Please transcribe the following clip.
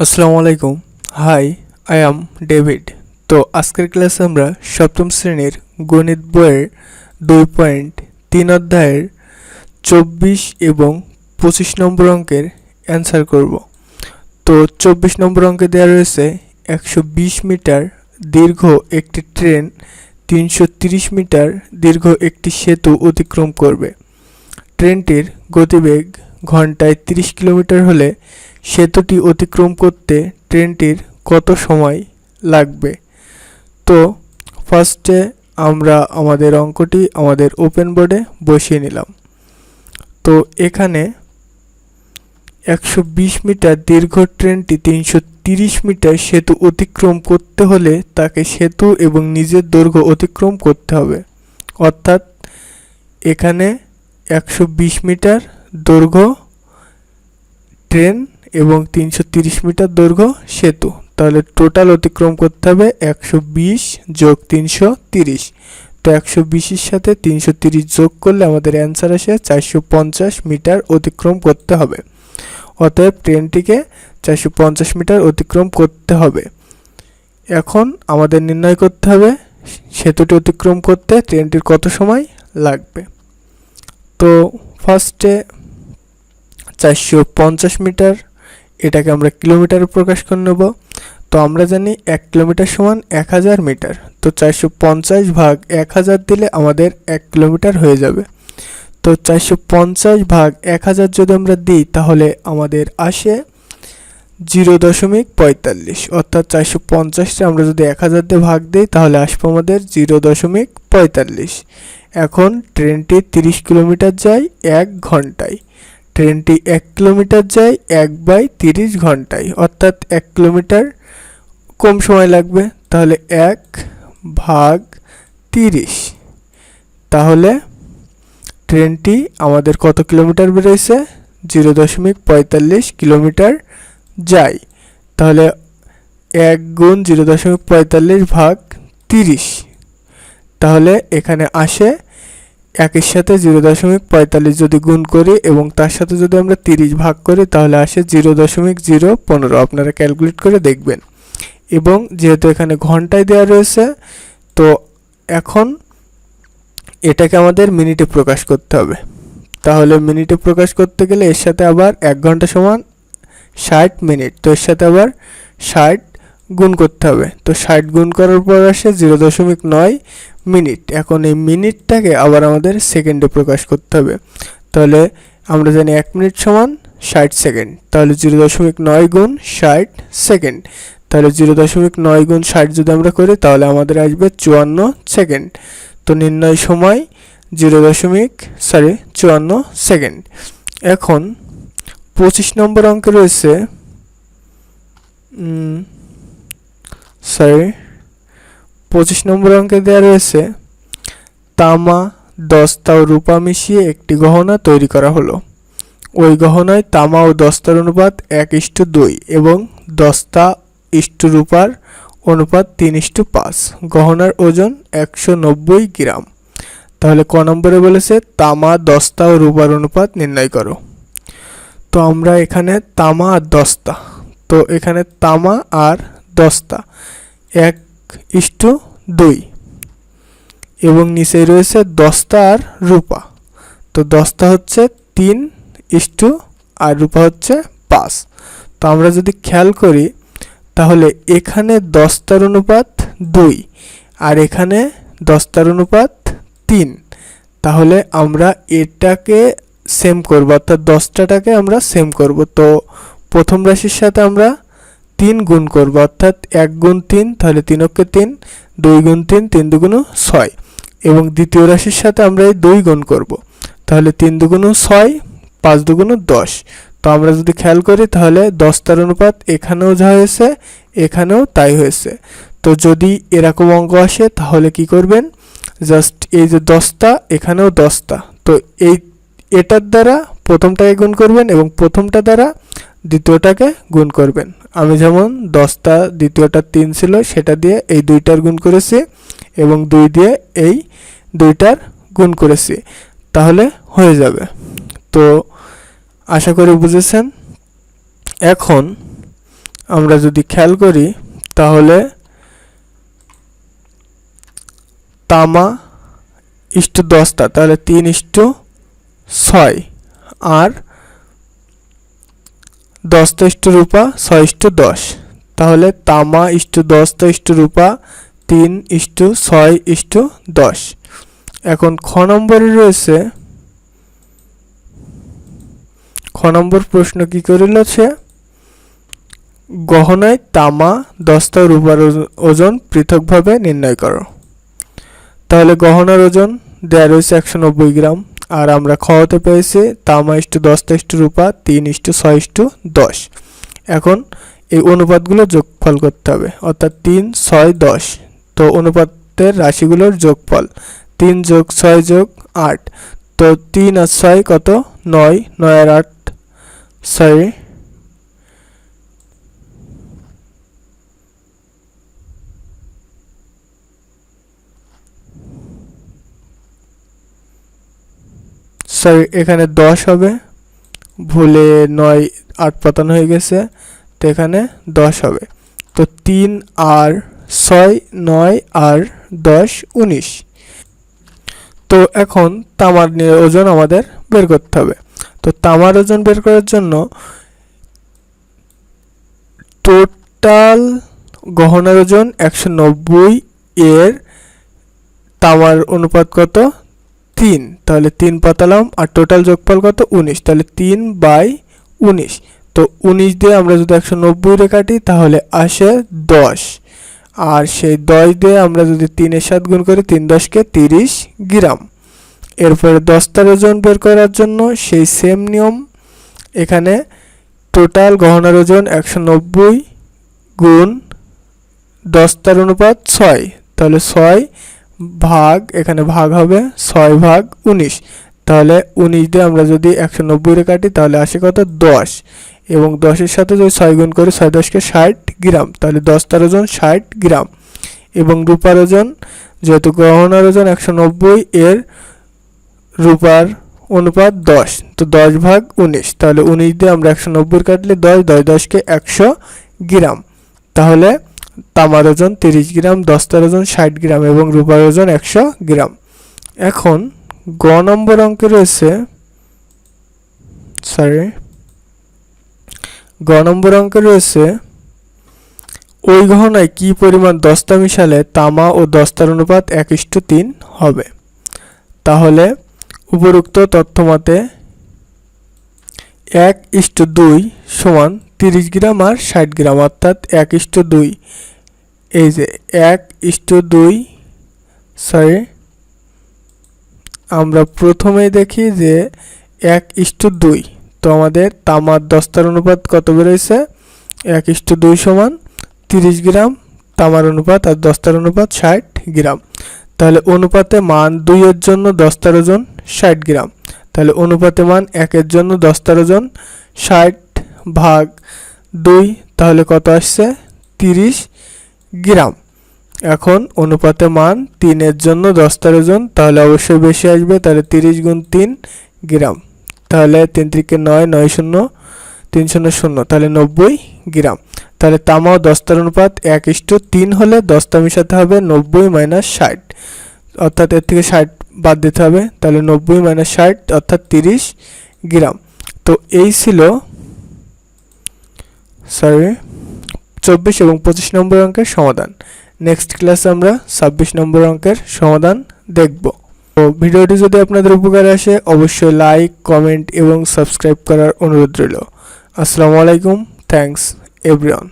আসসালামু আলাইকুম। Hi I am David তো আজকের ক্লাসে আমরা সপ্তম শ্রেণির গণিত বইয়ের দুই পয়েন্ট তিন অধ্যায়ের চব্বিশ এবং পঁচিশ নম্বর অঙ্কের অ্যান্সার করব। তো চব্বিশ নম্বর অঙ্কে দেওয়া রয়েছে একশো বিশ মিটার দীর্ঘ একটি ট্রেন তিনশো তিরিশ মিটার দীর্ঘ একটি সেতু অতিক্রম করবে। ট্রেনটির গতিবেগ ঘন্টায় তিরিশ কিলোমিটার হলে সেতুটি অতিক্রম করতে ট্রেনটির কত সময় লাগবে? তো ফার্স্টে আমরা আমাদের অঙ্কটি আমাদের ওপেন বোর্ডে বসিয়ে নিলাম। তো, এখানে একশো বিশ মিটার দীর্ঘ ট্রেনটি তিনশো তিরিশ মিটার সেতু অতিক্রম করতে হলে তাকে সেতু এবং নিজের দৈর্ঘ্য অতিক্রম করতে হবে। অর্থাৎ, এখানে একশো বিশ মিটার দৈর্ঘ্য ট্রেন এবং তিনশো তিরিশ মিটার দৈর্ঘ্য সেতু। তাহলে টোটাল অতিক্রম করতে হবে একশো বিশ যোগ তিনশো তিরিশ। তো একশো বিশের সাথে তিনশো তিরিশ যোগ করলে আমাদের অ্যান্সার আসে চারশো পঞ্চাশ মিটার অতিক্রম করতে হবে। অতএব ট্রেনটিকে চারশো পঞ্চাশ মিটার অতিক্রম করতে হবে। এখন আমাদের নির্ণয় করতে হবে সেতুটি অতিক্রম করতে ট্রেনটির কত সময় লাগবে। তো ফার্স্টে চারশো পঞ্চাশ মিটার, এটাকে আমরা কিলোমিটারে প্রকাশ করে নেব। তো আমরা জানি এক কিলোমিটার সমান এক হাজার মিটার। তো চারশো পঞ্চাশ ভাগ এক হাজার দিলে আমাদের এক কিলোমিটার হয়ে যাবে। তো চারশো পঞ্চাশ ভাগ এক হাজার যদি আমরা দিই, তাহলে আমাদের আসে জিরো দশমিক পঁয়তাল্লিশ। অর্থাৎ চারশো পঞ্চাশটা আমরা যদি এক হাজার দিয়ে ভাগ দিই, তাহলে আসবে আমাদের জিরো দশমিক পঁয়তাল্লিশ। এখন ট্রেনটি তিরিশ কিলোমিটার যায় এক ঘন্টায়। ট্রেনটি এক কিলোমিটার যায় এক বাই তিরিশ ঘন্টায়। অর্থাৎ এক কিলোমিটার কম সময় লাগবে। তাহলে এক ভাগ তিরিশ। তাহলে ট্রেনটি আমাদের কত কিলোমিটার বেড়েছে? জিরো দশমিক পঁয়তাল্লিশ কিলোমিটার যায়। তাহলে এক গুণ জিরো দশমিক পঁয়তাল্লিশ ভাগ তিরিশ। তাহলে এখানে আসে একের সাথে জিরো দশমিক পঁয়তাল্লিশ যদি গুণ করি এবং তার সাথে যদি আমরা তিরিশ ভাগ করি, তাহলে আসে জিরো দশমিক জিরো পনেরো। আপনারা ক্যালকুলেট করে দেখবেন। এবং যেহেতু এখানে ঘন্টায় দেওয়া রয়েছে, তো এখন এটাকে আমাদের মিনিটে প্রকাশ করতে হবে। তাহলে মিনিটে প্রকাশ করতে গেলে এর সাথে আবার এক ঘণ্টা সমান ষাট মিনিট। তো এর সাথে আবার ষাট গুণ করতে হবে। তো ষাট গুণ করার পর আসে জিরো দশমিক নয় মিনিট। এখন এই মিনিটটাকে আবার আমাদের সেকেন্ডে প্রকাশ করতে হবে। তাহলে আমরা জানি এক মিনিট সমান ষাট সেকেন্ড তাহলে জিরো দশমিক নয় গুণ ষাট সেকেন্ড তাহলে জিরো দশমিক নয় গুণ ষাট যদি আমরা করি, তাহলে আমাদের আসবে চুয়ান্ন সেকেন্ড তো নির্ণয় সময় জিরো দশমিক সরি চুয়ান্ন সেকেন্ড এখন পঁচিশ নম্বর অঙ্কে রয়েছে সরি পঁচিশ নম্বর অঙ্কে দেওয়া রয়েছে, তামা দস্তা ও রূপা মিশিয়ে একটি গহনা তৈরি করা হলো। ওই গহনায় তামা ও দস্তার অনুপাত এক ইস্টু দুই এবং দস্তা ইস্টু রূপার অনুপাত তিন ইস্টু পাঁচ। গহনার ওজন একশো নব্বই গ্রাম। তাহলে ক নম্বরে বলেছে, তামা, দস্তা ও রূপার অনুপাত নির্ণয় করো। তো আমরা এখানে তামা আর দস্তা। তো এখানে তামা আর দস্তা। এক ইস্টু দুই। এবং নিচে রয়েছে দস্তা আর রূপা। তো দস্তা হচ্ছে তিন ইস্টু আর রূপা হচ্ছে পাঁচ। তো আমরা যদি খেয়াল করি, তাহলে এখানে দস্তার অনুপাত দুই আর এখানে দস্তার অনুপাত তিন। তাহলে আমরা এটাকে সেম করব, অর্থাৎ দশটাটাকে আমরা সেম করব। তো প্রথম রাশির সাথে আমরা তিন গুণ করব, অর্থাৎ এক গুণ তিন, তাহলে তিনকে তিন, দুই গুণ তিন তিন দুগুণ ছয়। এবং দ্বিতীয় রাশির সাথে আমরা এই দুই গুণ করব, তাহলে তিন দুগুণ ছয়, পাঁচ দুগুণ দশ। তো আমরা যদি খেয়াল করি, তাহলে দশটার অনুপাত এখানেও যা হয়েছে, এখানেও তাই হয়েছে। তো যদি এরকম অঙ্ক আসে, তাহলে কি করবেন? জাস্ট এই যে দশটা, এখানেও দশটা। তো এই, এটার দ্বারা প্রথমটাকে গুণ করবেন এবং প্রথমটা দ্বারা দ্বিতীয়টাকে গুণ করবেন। আমি যেমন দশটা, দ্বিতীয়টা তিন ছিল, সেটা দিয়ে এই দুইটার গুণ করেছি এবং দুই দিয়ে এই দুইটার গুণ করেছি। তাহলে হয়ে যাবে। তো আশা করি বুঝেছেন? এখন আমরা যদি খেয়াল করি, তাহলে তামা ইস্টু দশটা, তাহলে তিন ইস্টু ছয়, আর দশটা ইস্টু রূপা ছয় ইস্টু দশ তাহলে তামা ইস্টু দশটা ইস্টু রূপা তিন ইস্টু ছয় ইস্টু দশ এখন খ নম্বরে রয়েছে, খ নম্বর প্রশ্ন কি করিল সে গহনায় তামা দস্তা রূপার ওজ- ওজন পৃথকভাবে নির্ণয় করো। তাহলে গহনার ওজন দেয়া রয়েছে একশো নব্বই গ্রাম। আর আমরা খতে পেয়েছি, তামা ইস্টু দশটা ইস্টু রূপা, তিন ইস্টু ছয় ইস্টু দশ। এখন এই অনুপাতগুলো যোগফল করতে হবে, অর্থাৎ তিন, ছয়, দশ। তো অনুপাতের রাশিগুলোর যোগফল, তিন যোগ ছয় যোগ আট। তো তিন আর ছয় কত? নয় নয় আর আট, ছয়। সরি এখানে দশ হবে। ভুলে নয় আট পাতানো হয়ে গেছে, তো এখানে দশ হবে। তো তিন আর ছয়, নয় আর দশ, উনিশ। তো এখন তামার নিয়ে ওজন আমাদের বের করতে হবে। তো তামার ওজন বের করার জন্য টোটাল গহনার ওজন একশো নব্বই এর তামার অনুপাত কত? তিন, তাহলে তিন পাতালাম, আর টোটাল যোগফল কত? উনিশ, তাহলে তিন বাই উনিশ। তো উনিশ দিয়ে আমরা যদি একশো নব্বই কাটি, তাহলে আসে দশ। আর সেই দশ দিয়ে আমরা যদি তিনের সাত গুণ করি, তিন দশকে তিরিশ গ্রাম। এরপরে দশটার ওজন বের করার জন্য সেই সেম নিয়ম। এখানে টোটাল গহনার ওজন একশো নব্বই গুণ দশটার অনুপাত ছয়। তাহলে ছয় ভাগ, এখানে ভাগ হবে ছয় ভাগ উনিশ। তাহলে উনিশ দিয়ে আমরা যদি একশো নব্বইরে কাটি, তাহলে আসে কত? দশ। এবং দশের সাথে যদি ছয় গুণ করি, ছয় দশকে ষাট গ্রাম, তাহলে দশটার ওজন ষাট গ্রাম। এবং রূপার ওজন, যেহেতু গহনার ওজন একশো নব্বই, এর রূপার অনুপাত দশ। তো দশ ভাগ উনিশ, তাহলে উনিশ দিয়ে আমরা একশো নব্বই কাটলে দশ দশ দশকে একশো গ্রাম। তাহলে তামার ওজন তিরিশ গ্রাম, দস্তার ওজন ষাট গ্রাম এবং রূপার ওজন একশো গ্রাম। এখন গ নম্বর অঙ্কে রয়েছে সরি গ নম্বর অঙ্কে রয়েছে, ওই গহনায় কি পরিমাণ দস্তা মিশালে তামা ও দস্তার অনুপাত এক ইস্টু তিন হবে? তাহলে উপরোক্ত তথ্যমতে এক ইস্টু দুই সমান তিরিশ গ্রাম আর ষাট গ্রাম, অর্থাৎ এক ইস্টু দুই এই যে এক ইস্টু দুই সরি আমরা প্রথমেই দেখি যে এক ইস্টু দুই। তো আমাদের তামার দস্তার অনুপাত কত বেরোইছে? এক ইস্টু দুই সমান তিরিশ গ্রাম, তামার অনুপাত আর দস্তার অনুপাত ষাট গ্রাম। তাহলে অনুপাতে মান দুইয়ের জন্য দস্তার ওজন ষাট গ্রাম। তাহলে অনুপাতে মান একের জন্য দস্তার ওজন ষাট ভাগ দুই, তাহলে কত আসছে? তিরিশ। গ্রাম। এখন অনুপাতে মান তিনের জন্য দস্তার ওজন তাহলে অবশ্যই বেশি আসবে, তাহলে তিরিশ গুণ তিন গ্রাম। তাহলে তিন ত্রিকে নয় নয় শূন্য, তিন শূন্য শূন্য, তাহলে নব্বই গ্রাম। তাহলে তামা ও দস্তার অনুপাত এক ইস্টু তিন হলে দস্তা মিশাতে হবে নব্বই মাইনাস ষাট। অর্থাৎ এর থেকে ষাট বাদ দিতে হবে, তাহলে নব্বই মাইনাস ষাট, অর্থাৎ তিরিশ গ্রাম। তো এই ছিল সরি চব্বিশ এবং পঁচিশ নম্বর অঙ্কের সমাধান। নেক্সট ক্লাসে আমরা ছাব্বিশ নম্বর অঙ্কের সমাধান দেখব। তো ভিডিওটি যদি আপনাদের উপকারে আসে, অবশ্যই লাইক কমেন্ট এবং সাবস্ক্রাইব করার অনুরোধ রইল। আসসালামু আলাইকুম থ্যাঙ্কস এভরিওয়ান